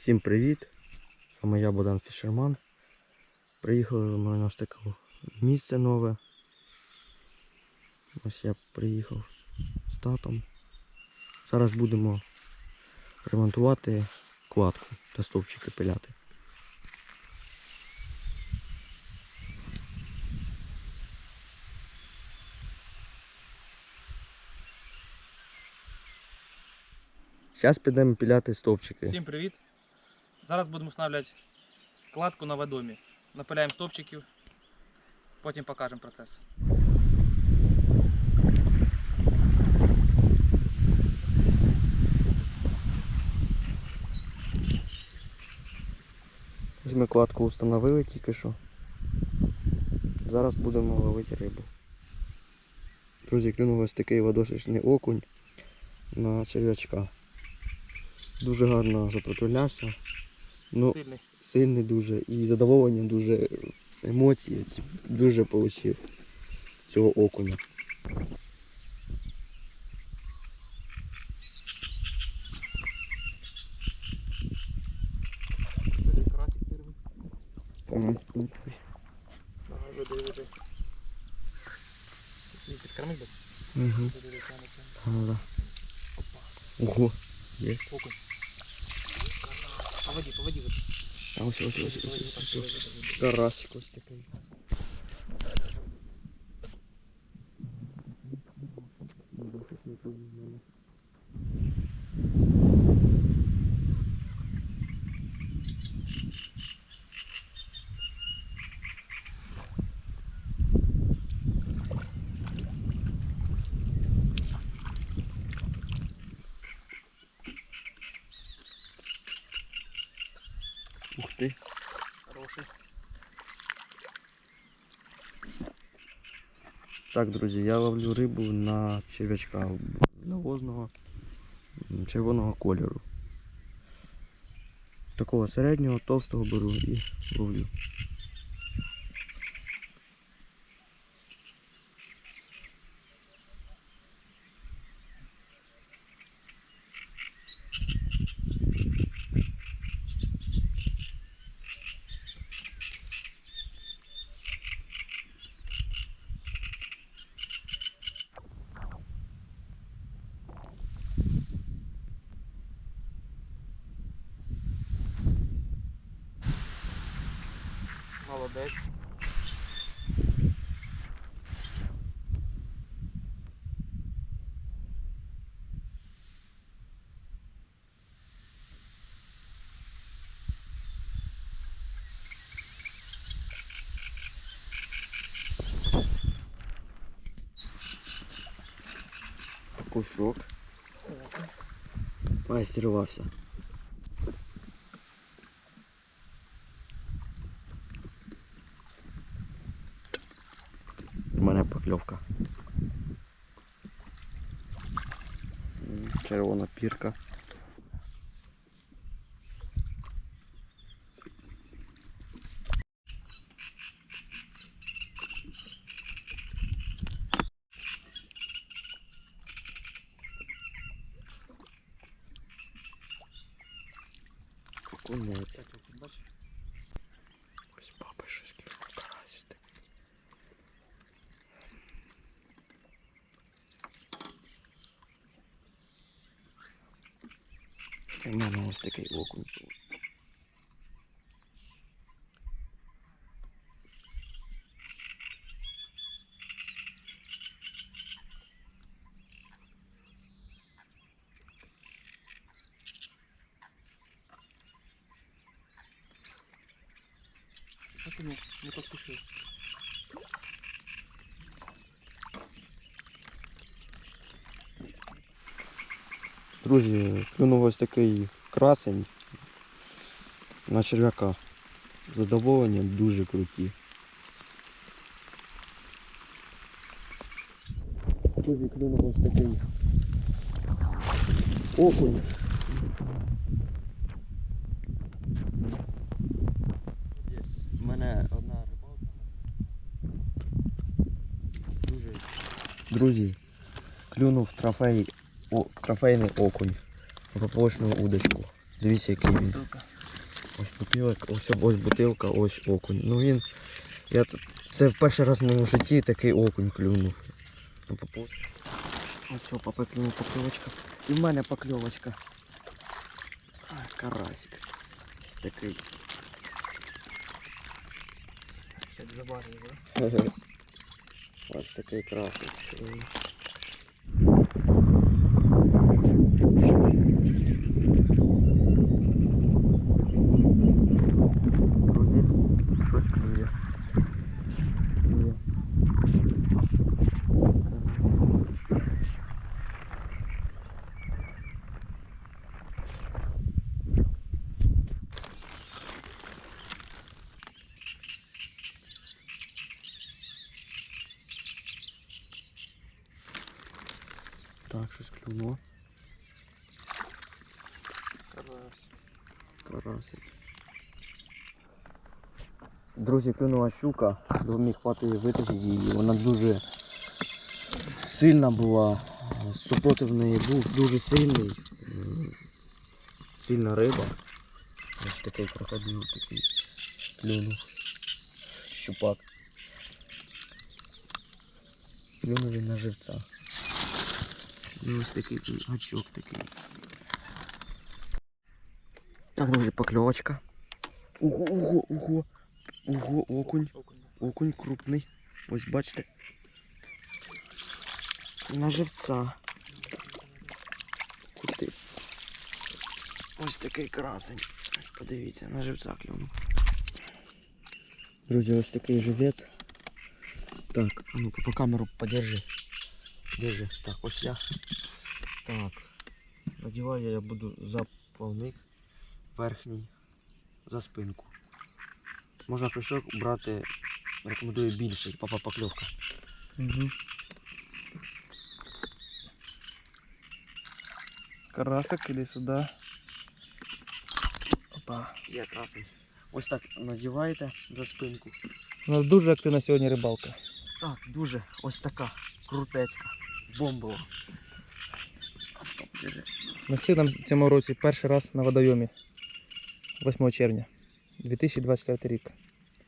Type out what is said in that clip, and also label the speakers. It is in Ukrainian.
Speaker 1: Всім привіт! Вами я Богдан Фішерман. Приїхали ми на таке місце нове. Ось я приїхав з татом. Зараз будемо ремонтувати кладку та стовпчики пиляти. Зараз підемо пиляти стовпчики.
Speaker 2: Всім привіт! Зараз будемо встановлювати кладку на водомі. Напиляємо стовпчиків, потім покажемо процес.
Speaker 1: Ми кладку встановили тільки що. Зараз будемо ловити рибу. Друзі, клюнув ось такий водосичний окунь на черв'ячка. Дуже гарно запротулявся. Ну,
Speaker 2: Сильний.
Speaker 1: сильний дуже і задоволення дуже емоції ці дуже отримав цього окуня.
Speaker 2: Давай, веди, веди. Підкормить би?
Speaker 1: Угу.
Speaker 2: Опа,
Speaker 1: Ого. Є.
Speaker 2: окунь. Поводи, поводи, води.
Speaker 1: А ось ось ось ось
Speaker 2: Поводи,
Speaker 1: ось
Speaker 2: так,
Speaker 1: ось.
Speaker 2: поводи,
Speaker 1: ось.
Speaker 2: поводи.
Speaker 1: Карасик ось такий. Ух
Speaker 2: Хороший.
Speaker 1: Так, друзі, я ловлю рибу на черв'ячка навозного червоного кольору. Такого середнього, товстого беру і ловлю.
Speaker 2: молодець.
Speaker 1: Кушок. Ай, сірвався. Покльовка. М, Червона пірка. Окунець.
Speaker 2: Так, тут бачиш?
Speaker 1: Ось папа щось клюнув карась ось такий. І в мене ось такий окунь.
Speaker 2: Так і не, не поспішив.
Speaker 1: Друзі, клюнув ось такий красень на черв'яка. Задоволення дуже круті. Друзі, клюнув ось такий окунь. У мене одна рибалка. Друзі, клюнув трофей, о, трофейний окунь. Поплочну удочку. Дивіться, який він. Ось бутилок, ось, ось бутилка, ось окунь. Ну він. Я. Це в перший раз в моєму житті такий окунь клюнув. Ну, попу- Ось що, папа клюнув покльовочка. І в мене покльовочка. А, карасик. Ось такий.
Speaker 2: Як заварює?
Speaker 1: Ось такий красик. Друзі, щось клює. Клює. Так, щось клюнуло. Карасик. Друзі, клюнула щука, міг папі витащити її. Вона дуже сильна була. Супротив неї був дуже сильний. Сильна риба. Ось такий крокодил такий клюнув. Щупак. Клюнув він на живця. І ось такий гачок такий. Так, друзі, покльовочка. Ого, ого, ого. Ого. Окунь.
Speaker 2: Окунь
Speaker 1: крупний. Ось бачите. На живця. Куди? Ось такий красень. Подивіться, на живця клюнув. Друзі, ось такий живець. Так, а ну-ка по камеру подержи. Держи. Так, ось я. Так. Надіваю я буду за плавник верхній за спинку. Можна крючок брати, рекомендую більший, папа покльовка.
Speaker 2: Угу. Карасик, іди сюди. Опа.
Speaker 1: Є красень. Ось так надіваєте за спинку.
Speaker 2: У нас дуже активна сьогодні рибалка.
Speaker 1: Так, дуже ось така крутецька.
Speaker 2: Ми з сином в цьому році перший раз на водойомі 8 червня 2024 рік.